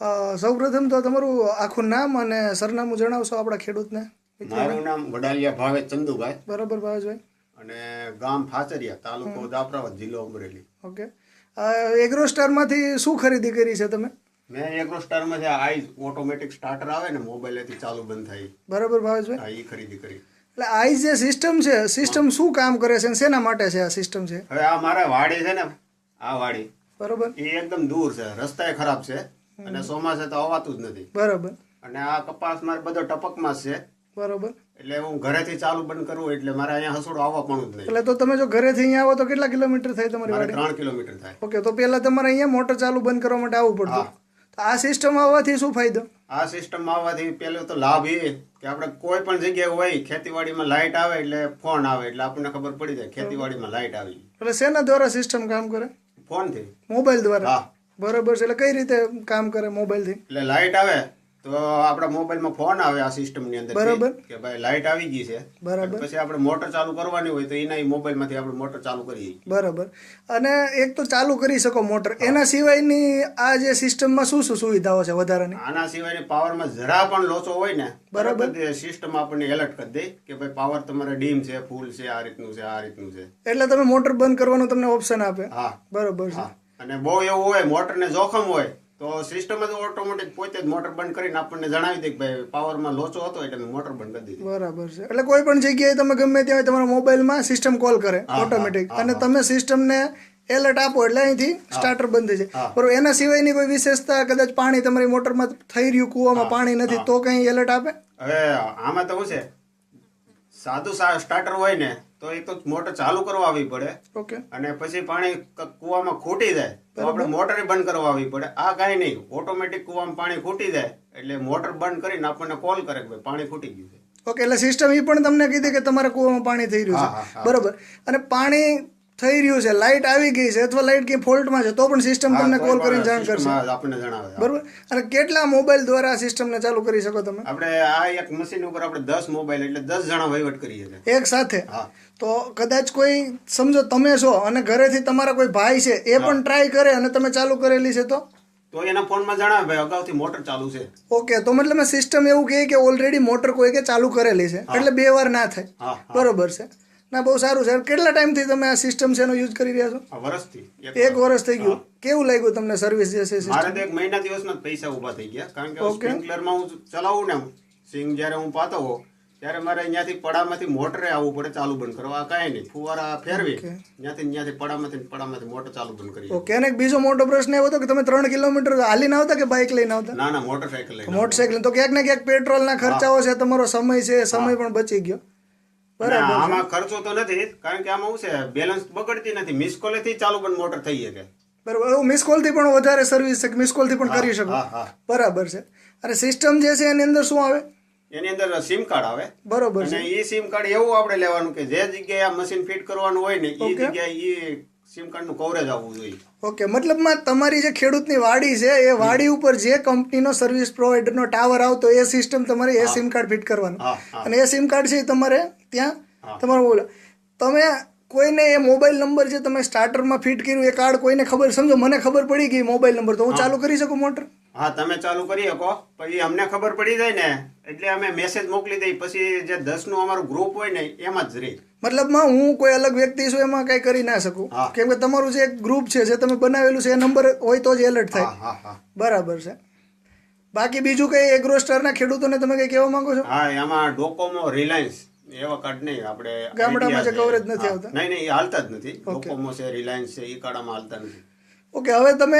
સૌપ્રથમ તો તમારું આખું નામ અને સરનામું જણાવશો આપણા ખેડૂતને. મારું નામ વડાલિયા ભાવેશ ચંદુભાઈ. બરાબર ભાવેશભાઈ? અને ગામ ફાચરિયા તાલુકો દાપરાવત જિલ્લો અમરેલી. ઓકે. એગ્રોસ્ટારમાંથી શું ખરીદી કરી છે તમે? મેં એગ્રોસ્ટારમાંથી સ્ટારમાંથી આઈઝ ઓટોમેટિક સ્ટાર્ટર આવે ને મોબાઈલેથી ચાલુ બંધ થાય. બરાબર ભાવેશભાઈ? હા એ ખરીદી કરી. એટલે આઈઝ જે સિસ્ટમ છે સિસ્ટમ શું કામ કરે છે શેના માટે છે આ સિસ્ટમ છે? હવે આ મારા વાડી છે ને આ વાડી. બરાબર. એ એકદમ દૂર છે રસ્તાએ ખરાબ છે. અને ચોમાસે તો અવાતું જ નથી. બરાબર. અને આ કપાસ મારે બધો ટપકમાં છે. બરોબર. એટલે હું ઘરેથી ચાલુ બંધ કરું એટલે મારે અહીંયા હસોડો આવવા પણ જ નહીં. એટલે તો તમે જો ઘરેથી અહીંયા આવો તો કેટલા કિલોમીટર થાય તમારી મારે વાડી? ત્રણ કિલોમીટર થાય. ઓકે તો પહેલા તમારે અહીંયા મોટર ચાલુ બંધ કરવા માટે આવવું પડતું. તો આ સિસ્ટમ આવવાથી શું ફાયદો? આ સિસ્ટમ આવવાથી પહેલો તો લાભ એ કે આપણે કોઈ પણ જગ્યાએ હોય ખેતીવાડીમાં લાઇટ આવે એટલે ફોન આવે એટલે આપણને ખબર પડી જાય ખેતીવાડીમાં લાઇટ આવી. એટલે શેના દ્વારા સિસ્ટમ કામ કરે? ફોનથી. મોબાઈલ દ્વારા? હા. બરાબર છે. એટલે કઈ રીતે કામ કરે મોબાઈલથી એટલે લાઇટ આવે તો આપણા મોબાઈલમાં ફોન આવે આ સિસ્ટમની અંદર બરાબર. કે ભાઈ લાઇટ આવી ગઈ છે. બરાબર. પછી આપણે મોટર ચાલુ કરવાની હોય તો એના મોબાઈલમાંથી આપણે મોટર ચાલુ કરીએ. બરાબર. અને એક તો ચાલુ કરી શકો મોટર એના સિવાયની આ જે સિસ્ટમમાં શું શું સુવિધાઓ છે વધારાની? આના સિવાયની પાવરમાં જરા પણ લોચો હોય ને બરાબર. સિસ્ટમ આપણને એલર્ટ કરી દે કે ભાઈ પાવર તમારે ડીમ છે ફૂલ છે આ રીતનું છે આ રીતનું છે. એટલે તમે મોટર બંધ કરવાનું તમને ઓપ્શન આપે. હા. બરાબર છે. હા. અને બહુ એવું હોય મોટરને જોખમ હોય તો સિસ્ટમ જ ઓટોમેટિક પોતે જ મોટર બંધ કરીને આપણને જણાવી દે કે ભાઈ પાવરમાં લોચો હતો એટલે મેં મોટર બંધ કરી દીધી. બરાબર છે. એટલે કોઈ પણ જગ્યાએ તમે ગમે ત્યાં તમારા મોબાઈલમાં સિસ્ટમ કોલ કરે ઓટોમેટિક અને તમે સિસ્ટમને એલર્ટ આપો એટલે અહીંથી સ્ટાર્ટર બંધ થઈ જાય. બરોબર એના સિવાયની કોઈ વિશેષતા કદાચ પાણી તમારી મોટરમાં થઈ રહ્યું કૂવામાં પાણી નથી તો કઈ એલર્ટ આપે? હવે આમાં તો શું છે? સાદું સ્ટાર્ટર હોય ને તો એક તો મોટર ચાલુ કરવા આવી પડે. ઓકે અને પછી પાણી કૂવામાં ખૂટી જાય તો આપણે મોટર બંધ કરવા આવી પડે. આ કાંઈ નહીં ઓટોમેટિક કૂવામાં પાણી ખૂટી જાય એટલે મોટર બંધ કરીને આપણને કોલ કરે કે પાણી ખૂટી ગયું છે. ઓકે એટલે સિસ્ટમ એ પણ તમને કીધી કે તમારા કૂવામાં પાણી થઈ રહ્યું છે. બરોબર. અને પાણી થઈ રહ્યું છે. લાઇટ આવી ગઈ છે અથવા લાઇટ કઈ ફોલ્ટમાં છે તો પણ સિસ્ટમ તમને કોલ કરીને જાણ કરશે. આપણને જણાવે બરોબર? અને કેટલા મોબાઈલ દ્વારા સિસ્ટમને ચાલુ કરી શકો તમે? આપણે આ એક મશીન ઉપર આપણે દસ મોબાઈલ એટલે દસ જણા વહીવટ કરીએ છીએ. એક સાથે? તો કદાચ કોઈ સમજો તમે છો અને ઘરેથી તમારા કોઈ ભાઈ છે એ પણ ટ્રાય કરે અને તમે ચાલુ કરેલી છે તો? તો એના ફોનમાં જણાવે ભાઈ અગાઉથી મોટર ચાલુ છે. ઓકે તો મતલબ સિસ્ટમ એવું કહે કે ઓલરેડી મોટર કોઈ કે ચાલુ કરેલી છે. એટલે બે વાર ના થાય. બરોબર છે. ના બહુ સારું છે. કેટલા ટાઈમથી તમે આ સિસ્ટમ છે એનો યુઝ કરી રહ્યા છો? વર્ષથી. એક વર્ષ. થઈ ગયું. કેવું લાગ્યું તમને સર્વિસ જે છે મારે તો એક મહિના દિવસ ના પૈસા ઊભા થઈ ગયા. કારણ કે સ્પ્રિંકલરમાં હું ચલાવું ને સિંગ જ્યારે હું પાતો હોઉં ત્યારે મારે અહીંયાથી પડામાંથી મોટરે આવવું પડે ચાલુ બંધ કરવા. આ કાંઈ નહીં. ફુવારા ફેરવી ત્યાંથી ત્યાંથી પડામાંથી પડામાંથી મોટર ચાલુ બંધ કરી ઓકે અને બીજો મોટો પ્રશ્ન એવો હતો કે તમે ત્રણ કિલોમીટર હાલીને આવતા કે બાઇક લઈને આવતા? ના ના મોટરસાયકલ લઈને મોટરસાઇકલ તો ક્યાંક ને ક્યાંક પેટ્રોલના ખર્ચાઓ છે તમારો સમય છે સમય પણ બચી ગયો. આમાં ખર્ચો તો નથી કારણ કે આમાં શું છે બેલેન્સ બગડતી નથી. મિસ કોલેથી ચાલુ પણ મોટર થઈ શકે. બરાબર હું મિસ કોલથી પણ વધારે સર્વિસ છે મિસ કોલથી પણ કરી શકો. બરાબર છે. અને સિસ્ટમ જે છે એની અંદર શું આવે? એની અંદર સિમ કાર્ડ આવે. બરોબર છે. અને એ સિમ કાર્ડ એવું આપણે લેવાનું કે જે જગ્યાએ આ મશીન ફિટ કરવાનું હોય ને એ જગ્યાએ એ સિમ કાર્ડ કવરેજ આવવું જોઈએ. ઓકે મતલબમાં તમારી જે ખેડૂતની વાડી છે એ વાડી ઉપર જે કંપનીનો સર્વિસ પ્રોવાઈડરનો ટાવર આવતો એ સિસ્ટમ તમારે એ સિમ કાર્ડ ફિટ કરવાનું. અને એ સિમ કાર્ડ છે તમારે ત્યાં તમારું બોલો તમે કોઈને એ મોબાઈલ નંબર જે તમે સ્ટાર્ટરમાં ફિટ કર્યું એ કાર્ડ કોઈને ખબર સમજો મને ખબર પડી ગઈ મોબાઈલ નંબર તો હું ચાલુ કરી શકું મોટર હા તમે ચાલુ કરી શકો પછી અમને ખબર પડી જાય ને એટલે અમે મેસેજ મોકલી દઈ પછી જે દસનું અમારું ગ્રુપ હોય ને એમાં જ રહી. મતલબમાં હું કોઈ અલગ વ્યક્તિ છું એમાં કઈ કરી ના શકું. કેમ કે તમારું જે ગ્રુપ છે જે તમે બનાવેલું છે એ નંબર હોય તો જ એલર્ટ થાય. હા હા હા. બરાબર છે. બાકી બીજું કઈ એગ્રો સ્ટારના ખેડૂતોને તમે કઈ કહેવા માંગો છો? હા એમાં ડોકોમો રિલાયન્સ એવા કાર્ડ નહીં આપણે ગામડામાં જે કવરેજ નથી આવતા? નહીં નહીં હાલતા જ નથી. ડોકોમો છે રિલાયન્સ છે એ કાર્ડમાં હાલતા નથી. ઓકે હવે તમે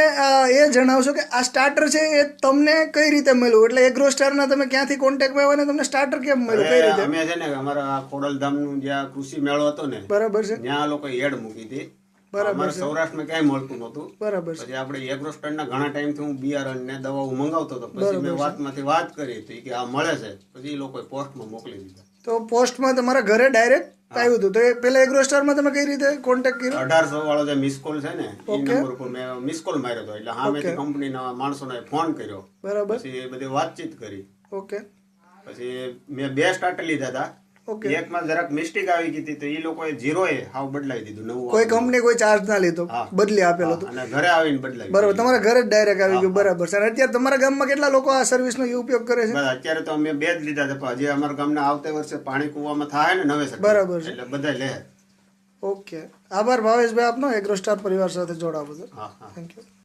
એ જણાવશો કે આ સ્ટાર્ટર છે એ તમને કઈ રીતે મળ્યું? એટલે એગ્રો સ્ટારના તમે ક્યાંથી કોન્ટેક્ટમાં આવ્યા અને તમને સ્ટાર્ટર કેમ મળ્યું? કઈ રીતે? અમે છે ને અમારા ખોડલધામનું જે કૃષિ મેળો હતો ને બરાબર છે. ત્યાં આ લોકો એડ મૂકી હતી. બરાબર સૌરાષ્ટ્રમાં ક્યાંય મળતું નહોતું. બરાબર છે. પછી આપણે એગ્રોસ્ટારના ઘણા ટાઈમથી હું બિયારણ ને દવાઓ મંગાવતો હતો. પછી મેં વાતમાંથી વાત કરી હતી કે આ મળે છે. પછી એ લોકોએ પોસ્ટમાં મોકલી દીધા. તો પોસ્ટમાં તમારા ઘરે ડાયરેક્ટ આવ્યું હતું. તો એ પેલા એગ્રો સ્ટારમાં તમે કઈ રીતે કોન્ટેક્ટ કર્યો? અઢારસો વાળો જે મિસ કોલ છે ને એ નંબર ઉપર મેં મિસ કોલ માર્યો હતો. એટલે સામેથી કંપનીના માણસોને ફોન કર્યો. બરાબર. પછી એ બધી વાતચીત કરી. ઓકે પછી મેં બે સ્ટાર્ટર લીધા હતા. એકમાં જરાક મિસ્ટેક આવી ગઈ હતી તો એ લોકોએ ઝીરો એ હાવ બદલાવી દીધું નવું કોઈ કંપની કોઈ ચાર્જ ના લીધો બદલી આપેલો હતો. અને ઘરે આવીને બદલાવી બરાબર તમારા ઘરે જ ડાયરેક્ટ આવી ગયું બરાબર. છે અત્યારે તમારા ગામમાં કેટલા લોકો આ સર્વિસનો ઉપયોગ કરે છે? અત્યારે તો અમે બે જ લીધા છે પણ હજી અમારા ગામના આવતા વર્ષે પાણી કુવામાં થાય ને નવે બરાબર છે. એટલે બધા લે. ઓકે. આભાર ભાવેશભાઈ આપનો એગ્રોસ્ટાર પરિવાર સાથે જોડાવા બદલ. Thank you